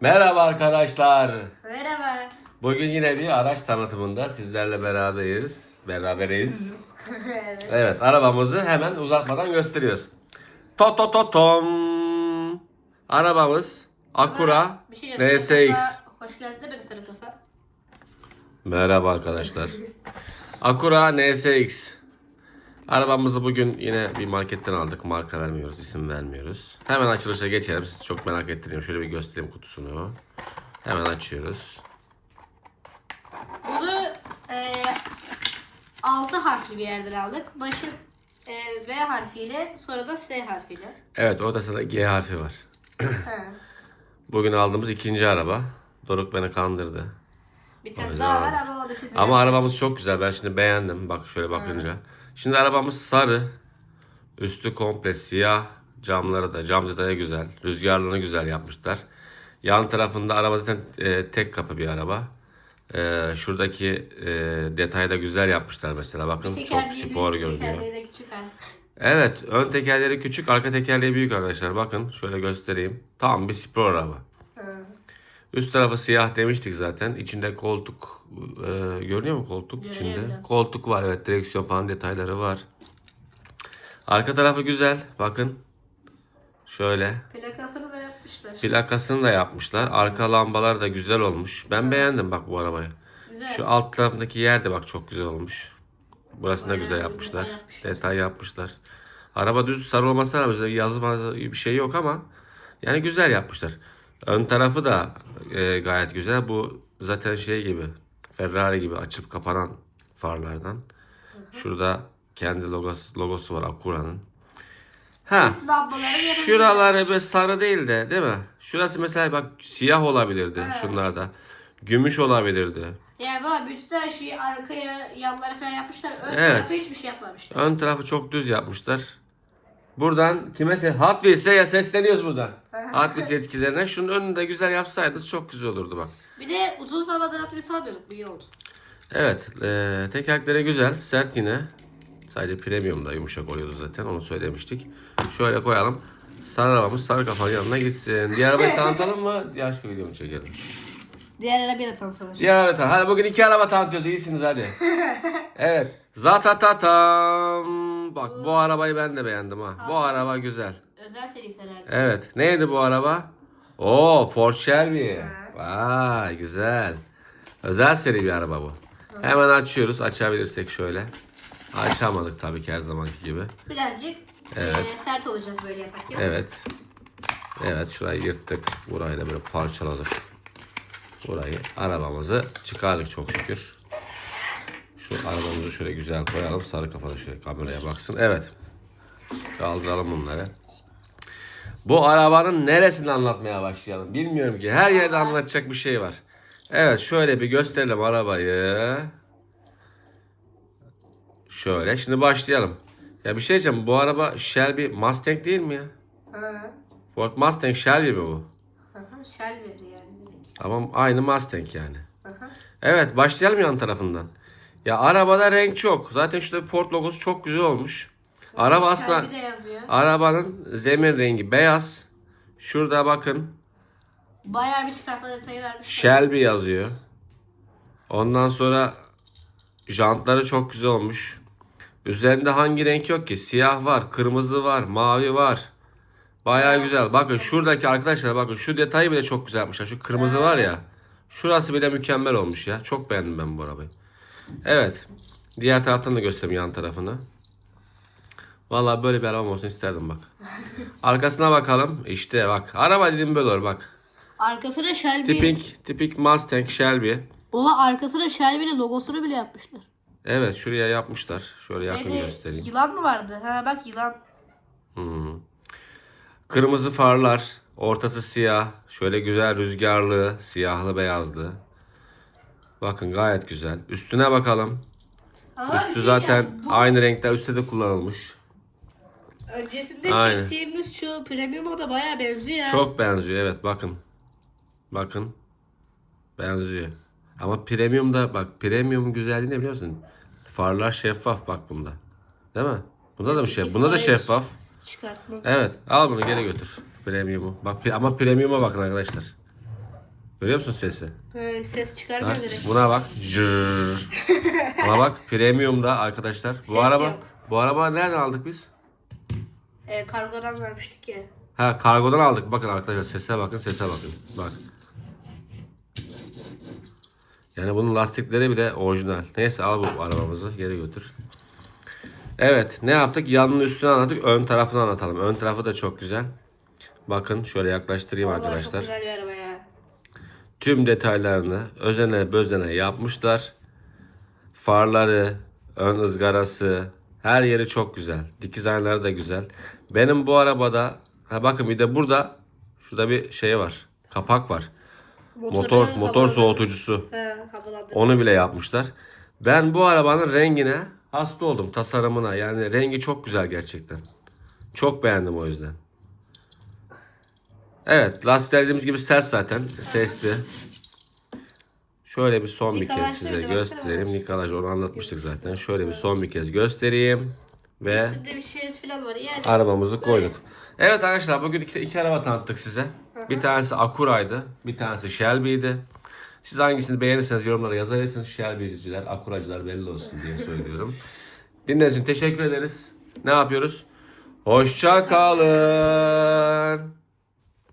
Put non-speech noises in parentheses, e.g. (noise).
Merhaba arkadaşlar. Merhaba. Bugün yine bir araç tanıtımında sizlerle beraberiz. Beraberiz. (laughs) evet. Evet arabamızı hemen uzatmadan gösteriyoruz. To to to tom. Arabamız Acura Bir şey yok, NSX. kafa. Hoş geldin beni sarı kafa. Merhaba arkadaşlar. Acura NSX. Arabamızı bugün yine bir marketten aldık. Marka vermiyoruz, isim vermiyoruz. Hemen açılışa geçelim. Sizi çok merak ettireyim. Şöyle bir göstereyim kutusunu. Hemen açıyoruz. Bunu e, 6 harfli bir yerden aldık. Başı e, B harfiyle sonra da S harfiyle. Evet ortasında G harfi var. (clears throat) Bugün aldığımız ikinci araba. Doruk beni kandırdı. Bir tane daha var ama o da şimdi. Ama arabamız çok güzel. Ben şimdi beğendim. Bak şöyle bakınca. Şimdi arabamız sarı. Üstü komple siyah. Camları da cam detayı güzel. Rüzgarlığını güzel yapmışlar. Yan tarafında araba zaten e, tek kapı bir araba. E, şuradaki e, detayı da güzel yapmışlar mesela. Bakın çok spor görünüyor. tekerleği de küçük ha. Evet, ön tekerleri küçük, arka tekerleği büyük arkadaşlar. Bakın şöyle göstereyim. Tam bir spor araba. Ha. Üst tarafı siyah demiştik zaten. İçinde koltuk e, görünüyor mu koltuk Görünüyor içinde? biraz. Koltuk var evet, direksiyon falan detayları var. Arka tarafı güzel. Bakın. Şöyle. Plakasını da yapmışlar. Plakasını da yapmışlar. Arka lambalar da güzel olmuş. Ben beğendim bak bu arabayı. Güzel. Şu alt tarafındaki yer de bak çok güzel olmuş. Burasını da güzel yapmışlar. detay yapmışlar. Detay yapmışlar. Araba düz sarı olmasına rağmen mazı bir şey yok ama yani güzel yapmışlar. Ön tarafı da e, gayet güzel. Bu zaten şey gibi Ferrari gibi açıp kapanan farlardan. Şurada kendi logosu, logosu var Acura'nın. Ha, şuraları böyle sarı değil de değil mi? Şurası mesela bak siyah olabilirdi Evet. şunlarda. Gümüş olabilirdi. Yani baba bütün her şeyi arkaya yanlara falan yapmışlar. Ön Evet. tarafa hiçbir şey yapmamışlar. Ön tarafı çok düz yapmışlar. Buradan kime se Hot Wheels'e ya sesleniyoruz buradan. Hot Wheels yetkilerine. Şunun önünü de güzel yapsaydınız çok güzel olurdu bak. Bir de uzun zamandır atlet almıyorduk. Bu iyi oldu. Evet. eee tekerlekleri güzel. Sert yine. Sadece premium da yumuşak oluyordu zaten. Onu söylemiştik. Şöyle koyalım. Sarı arabamız sarı kafanın yanına gitsin. Diğer arabayı tanıtalım mı? Diğer başka video mu çekelim? Diğer arabayla tanıtalım. Diğer araba tanı. Hadi bugün iki araba tanıtıyoruz. İyisiniz hadi. (laughs) evet. Zatatatam. Bak bu arabayı ben de beğendim ha. Bu araba güzel. Özel serisi herhalde. Evet. Neydi bu araba? Oo Ford Shelby. Vay güzel. Özel seri bir araba bu. Hemen açıyoruz. Açabilirsek şöyle. Açamadık tabii ki her zamanki gibi. Birazcık Evet. eee, sert olacağız böyle yaparken. Evet. Evet şurayı yırttık. Burayı da böyle parçaladık. Burayı arabamızı çıkardık çok şükür. Şu arabamızı şöyle güzel koyalım. Sarı kafalı şöyle kameraya baksın. Evet. Kaldıralım bunları. Bu arabanın neresini anlatmaya başlayalım? Bilmiyorum ki. Her yerde anlatacak bir şey var. Evet şöyle bir gösterelim arabayı. Şöyle. Şimdi başlayalım. Ya bir şey diyeceğim. Bu araba Shelby Mustang değil mi ya? Hı. Ford Mustang Shelby mi bu? Hı hı. Shelby yani. Tamam aynı Mustang yani. Hı hı. Evet başlayalım yan tarafından. Ya arabada renk çok. Zaten şurada Ford logosu çok güzel olmuş. Araba aslında Shelby de yazıyor. arabanın zemin rengi beyaz. Şurada bakın Bayağı bir çıkartma detayı vermiş. Shelby yazıyor. Ondan sonra jantları çok güzel olmuş. Üzerinde hangi renk yok ki? Siyah var, kırmızı var, mavi var. Bayağı güzel. Bakın şuradaki arkadaşlar bakın şu detayı bile çok güzel yapmışlar. Şu kırmızı var ya. Şurası bile mükemmel olmuş ya. Çok beğendim ben bu arabayı. Evet. Diğer taraftan da göstereyim yan tarafını. Vallahi böyle bir arabam olsun isterdim bak. (laughs) Arkasına bakalım. İşte bak. Araba dediğim böyle olur bak. Arkasına Shelby. Tipik tipik Mustang Shelby. Baba arkasına Shelby'nin logosunu bile yapmışlar. Evet şuraya yapmışlar. Şöyle yakın de göstereyim. yılan mı vardı? Ha bak yılan. Hmm. Kırmızı farlar, ortası siyah. Şöyle güzel rüzgarlı, siyahlı beyazlı. Bakın gayet güzel. Üstüne bakalım. Bir Üstü şey zaten bu aynı renkler üstte de kullanılmış. Öncesinde Aynen. çektiğimiz şu premium'a da bayağı benziyor ya. Çok benziyor evet bakın. Bakın. Benziyor. Ama premium da bak premium güzelliği ne biliyor musun? Farlar şeffaf bak bunda. Değil mi? Bunda da bir şey. İkisi Bunda da şeffaf. Çıkartma. Evet al bunu geri götür. Premium'u. Bak ama premium'a bakın arkadaşlar. Görüyor musun sesi? He, ses çıkarmıyor direkt. Buna bak. Cırr. (laughs) Buna bak. Premium'da arkadaşlar. Bu Ses araba yok. bu araba nereden aldık biz? E, kargodan vermiştik ya. Ha kargodan aldık. Bakın arkadaşlar sese bakın sese bakın. Bak. Yani bunun lastikleri bile orijinal. Neyse al bu arabamızı geri götür. Evet ne yaptık? Yanının üstünü anlattık. Ön tarafını anlatalım. Ön tarafı da çok güzel. Bakın şöyle yaklaştırayım Vallahi arkadaşlar. çok güzel bir araba ya. Tüm detaylarını özene bözene yapmışlar. Farları, ön ızgarası, her yeri çok güzel. Dikiz aynaları da güzel. Benim bu arabada, ha bakın bir de burada şurada bir şey var. Kapak var. Motoru Motor motor soğutucusu. He. Onu bile yapmışlar. Ben bu arabanın rengine hasta oldum. Tasarımına. Yani rengi çok güzel gerçekten. Çok beğendim o yüzden. Evet. Lastikler dediğimiz gibi sert zaten. Sesli. Şöyle bir son bir Nikolaj kez size göstereyim. Nikolaj onu anlatmıştık zaten. Şöyle bir son bir kez göstereyim. Ve Üstünde bir şerit falan var yani. arabamızı koyduk. Evet arkadaşlar bugün iki, iki araba tanıttık size. Bir tanesi Acura'ydı. Bir tanesi Shelby'ydi. Siz hangisini beğenirseniz yorumlara yazabilirsiniz. Shelby'ciler, Acura'cılar belli olsun diye (laughs) söylüyorum. Dinlediğiniz için teşekkür ederiz. Ne yapıyoruz? Hoşça kalın.